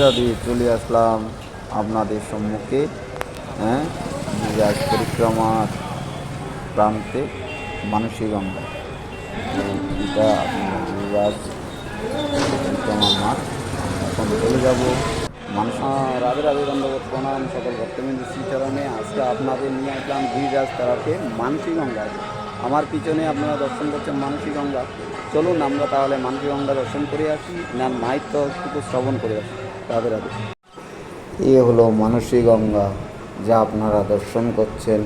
রাধে চলে আসলাম আপনাদের সম্মুখে হ্যাঁ? পরিক্রমার প্রান্তে মানসী গঙ্গা এটা মাঠ। এখন চলে যাব মানুষ রাধে রাধে দণ্ডবোধ প্রণাম সকল ভক্তবিন্দু শ্রীচরণে। আজকে আপনাদের নিয়ে আসলাম গিরিরাজ তারাতে মানসী গঙ্গায় আমার পিছনে আপনারা দর্শন করছেন মানসী গঙ্গা চলুন আমরা তাহলে মানসী গঙ্গা দর্শন করে আসি। না মাহিত্য একটু শ্রবণ করে আসি। রাধে রাধে। এ হলো মানসী গঙ্গা যা আপনারা দর্শন করছেন।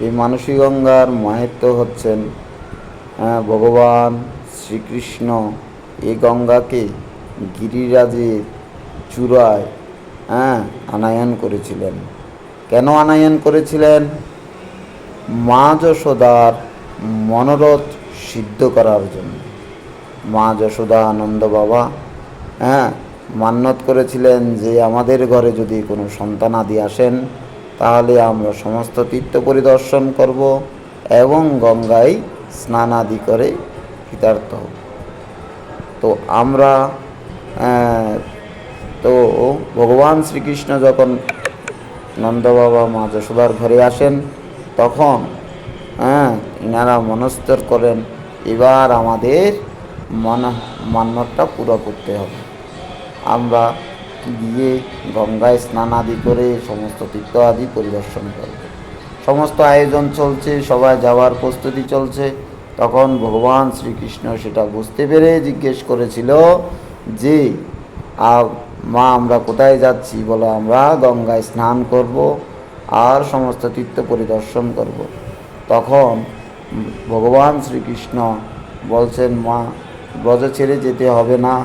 এই মানসী গঙ্গার মাহিত্য হচ্ছেন আহ, ভগবান শ্রীকৃষ্ণ। এই গঙ্গাকে গিরিরাজের চূড়ায় হ্যাঁ আনায়ন করেছিলেন। কেন আনায়ন করেছিলেন? মা যশোদার মনোরথ সিদ্ধ করার জন্য। মা যশোদা আনন্দ বাবা হ্যাঁ মান্যত করেছিলেন যে আমাদের ঘরে যদি কোনো সন্তানাদি আসেন, তাহলে আমরা সমস্ত তীর্থ পরিদর্শন করব এবং গঙ্গায় স্নান আদি করে কৃতার্থ হব। তো আমরা তো ভগবান শ্রীকৃষ্ণ যখন নন্দ বাবা মা যশোদার ঘরে আসেন তখন হ্যাঁ ইনারা মনস্তর করেন, এবার আমাদের মন মান্যতটা পুরো করতে হবে। আমরা গিয়ে গঙ্গায় স্নান আদি করে সমস্ত তীর্থ আদি পরিদর্শন করব। সমস্ত আয়োজন চলছে, সবাই যাওয়ার প্রস্তুতি চলছে। তখন ভগবান শ্রীকৃষ্ণ সেটা বুঝতে পেরে জিজ্ঞেস করেছিল যে মা, আমরা কোথায় যাচ্ছি? বলো, আমরা গঙ্গায় স্নান করব। আর সমস্ত তীর্থ পরিদর্শন করব। তখন ভগবান শ্রীকৃষ্ণ বলছেন, মা, ব্রজ ছেড়ে যেতে হবে না।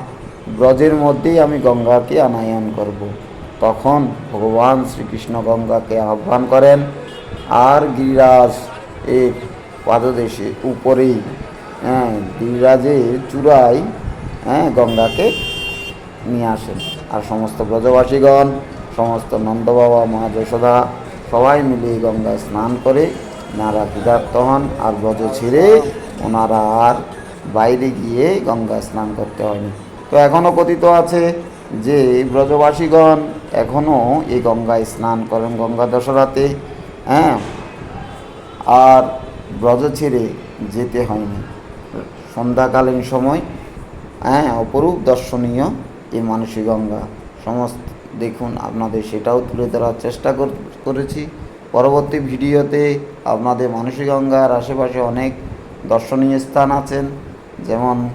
ব্রজের মধ্যেই আমি গঙ্গাকে আনায়ন করব। তখন ভগবান শ্রীকৃষ্ণ গঙ্গাকে আহ্বান করেন। আর গিরিরাজ এর পাদদেশে উপরেই হ্যাঁ গিরিরাজের চূড়ায় হ্যাঁ গঙ্গাকে নিয়ে আসেন। আর সমস্ত ব্রজবাসীগণ, সমস্ত নন্দ বাবা, মা যশোদা সবাই মিলে গঙ্গায় স্নান করে নারা কৃতার্থ হন আর ব্রজ ছেড়ে ওনারা আর বাইরে গিয়ে গঙ্গায় স্নান করতে হয়নি। তো এখনও কথিত আছে যে ব্রজবাসীগণ এখনও এই গঙ্গায় স্নান করেন গঙ্গা দশরাতে হ্যাঁ আর ব্রজ ছেড়ে যেতে হয়নি। সন্ধ্যাকালীন সময় হ্যাঁ অপরূপ দর্শনীয় এই মানসী গঙ্গা, সমস্ত দেখুন, আপনাদের সেটাও তুলে ধরার চেষ্টা কর- করেছি। পরবর্তী ভিডিওতে আপনাদের মানসী গঙ্গার আশেপাশে অনেক দর্শনীয় স্থান আছেন, যেমন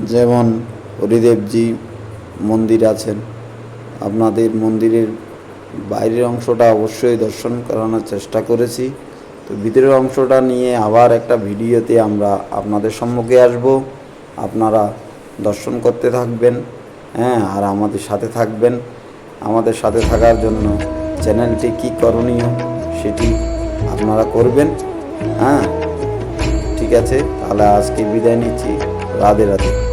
যেমন হরিদেবজি মন্দির আছেন। আপনাদের মন্দিরের বাইরের অংশটা অবশ্যই দর্শন করানোর চেষ্টা করেছি। তো ভিতরের অংশটা নিয়ে আবার একটা ভিডিওতে আমরা আপনাদের সম্মুখে আসব। আপনারা দর্শন করতে থাকবেন হ্যাঁ আর আমাদের সাথে থাকবেন। আমাদের সাথে থাকার জন্য চ্যানেলটি কি করণীয় সেটি আপনারা করবেন। হ্যাঁ ঠিক আছে, তাহলে আজকে বিদায় নিচ্ছি। রাধে রাধে।